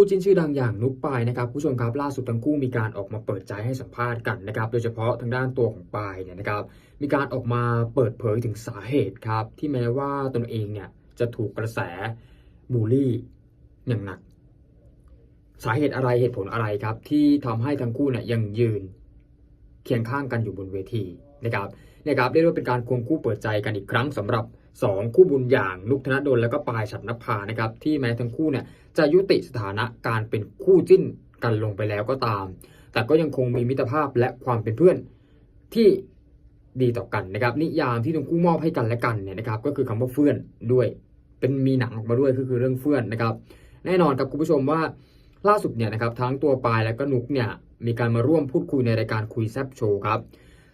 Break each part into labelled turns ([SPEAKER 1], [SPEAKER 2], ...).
[SPEAKER 1] คู่จิ้นชื่อดังอย่างนุกปายนะครับผู้ชมครับล่าสุดทั้งคู่มีการออกมาเปิดใจให้สัมภาษณ์กันนะครับโดยเฉพาะทางด้านตัวของปายเนี่ยนะครับมีการออกมาเปิดเผยถึงสาเหตุครับที่แม้ว่าตนเองเนี่ยจะถูกกระแสบูลลี่อย่างหนัก สาเหตุอะไรเหตุผลอะไรครับ ที่ทำให้ทั้งคู่เนี่ยยังยืนเคียงข้างกันอยู่บนเวทีนะครับนะครับเรียกว่าเป็นการควงคู่เปิดใจกันอีกครั้งสำหรับ 2 คู่บุญอย่างนุกธนดลและก็ปายฉัตรนภานะครับที่แม้ทั้งคู่เนี่ยจะยุติสถานะการเป็นคู่จิ้นกันลงไปแล้วก็ตาม แต่ก็ยังคงมีมิตรภาพและความเป็นเพื่อนที่ดีต่อกันนะครับนิยามที่ทั้งคู่มอบให้กันและกันเนี่ยนะครับก็คือคำว่าเพื่อนด้วย เป็นมีหนังออกมาด้วยก็คือเรื่องเพื่อนนะครับ แน่นอนครับคุณผู้ชมว่าล่าสุดเนี่ยนะครับทั้งตัวปายและก็นุกเนี่ยมีการมาร่วมพูดคุยในรายการคุยแซบโชว์ครับ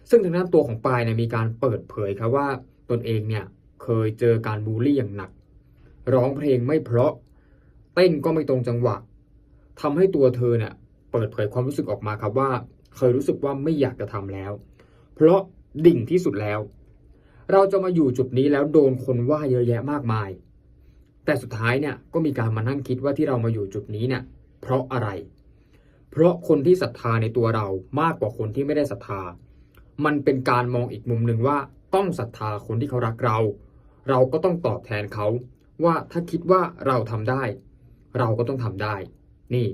[SPEAKER 1] ซึ่งทางด้านตัวของปายเนี่ยมีการเปิดเผยครับว่าตนเองเนี่ย เคยเจอการบูลลี่อย่างหนัก ร้องเพลงไม่เพราะ เต้นก็ไม่ตรงจังหวะทำให้ตัวเธอเนี่ยเปิดเผยความรู้สึกออกมาครับว่า เคยรู้สึกว่าไม่อยากจะทำแล้ว เพราะดิ่งที่สุดแล้ว เราจะมาอยู่จุดนี้แล้วโดนคนว่าเยอะแยะมากมาย แต่สุดท้ายเนี่ยก็มีการมานั่งคิดว่าที่เรามาอยู่จุดนี้เนี่ยเพราะอะไร เพราะคนที่ศรัทธาในตัวเรามากกว่าคนที่ไม่ได้ศรัทธา มันเป็นการมองอีกมุมหนึ่งว่าต้องศรัทธาคนที่เขารักเรา เราก็ต้องตอบแทนเขาว่าถ้าคิดว่าเราทำได้ เราก็ต้องทำได้ นี่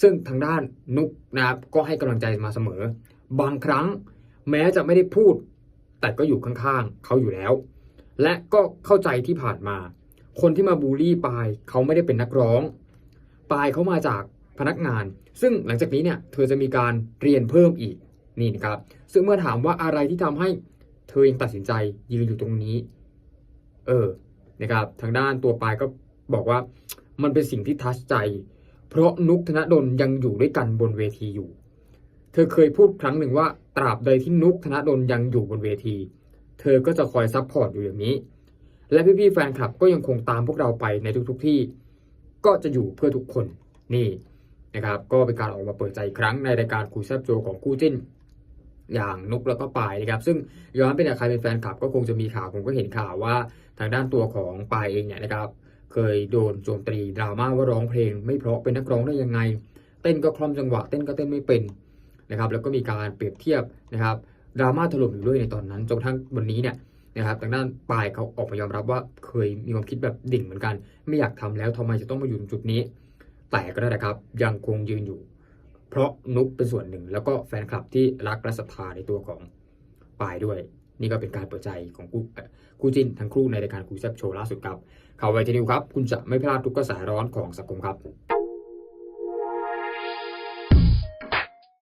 [SPEAKER 1] ซึ่งทางด้านนุกนะครับก็ให้กำลังใจมาเสมอ บางครั้งแม้จะไม่ได้พูด แต่ก็อยู่ข้างๆเขาอยู่แล้ว และก็เข้าใจที่ผ่านมา คนที่มาบูลลี่ปายเขาไม่ได้เป็นนักร้องปายเขามาจากพนักงาน ซึ่งหลังจากนี้เนี่ยเธอจะมีการเรียนเพิ่มอีกนี่นะครับ ซึ่งเมื่อถามว่าอะไรที่ทำให้เธอยังตัดสินใจยืนอยู่ตรงนี้ เออนะครับทางด้านตัวปายก็บอกว่ามันเป็นสิ่งที่ทัชใจ เพราะนุกธนดลยังอยู่ด้วยกันบนเวทีอยู่ เธอเคยพูดครั้งหนึ่งว่า ตราบใดที่นุกธนดลยังอยู่บนเวที เธอก็จะคอยซัพพอร์ตอยู่อย่างนี้ และพี่ๆแฟนคลับก็ยังคงตามพวกเราไปในทุกๆที่ ก็จะอยู่เพื่อทุกคนนี่นะครับ ก็เป็นการออกมาเปิดใจครั้งในรายการคุยแซบโจของคู่จิ้น อย่างนุกแล้วก็ปายนะครับ ซึ่งย้อนไปเนี่ยใครเป็นแฟนคลับก็คงจะมีข่าวผมก็เห็นข่าวว่าทางด้านตัวของปายเองเนี่ยนะครับ เคยโดนโจมตีดราม่าว่าร้องเพลง ไม่เพราะเป็นนักร้องได้ยังไง เต้นก็คล่อมจังหวะเต้นก็เต้นไม่เป็นนะครับ แล้วก็มีการเปรียบเทียบนะครับดราม่าถล่มอยู่ด้วยในตอนนั้นจนทั่งวันนี้เนี่ยนะครับทางด้านปายเขาออกมายอมรับว่าเคยมีความคิดแบบดิ่งเหมือนกัน ไม่อยากทำแล้วทำไมจะต้องมาอยู่จุดนี้ แต่ก็ได้นะครับยังคงยืนอยู่ เพราะนุกเป็นส่วนหนึ่ง แล้วก็แฟนคลับที่รักและศรัทธาในตัวของปายด้วย นี่ก็เป็นการเปิดใจของคู่คู่จิ้นทั้งคู่ในรายการคู่แซบโชว์ล่าสุดครับข่าวไวทีนิวครับ คุณจะไม่พลาดทุกกระแสร้อนของสังคมครับ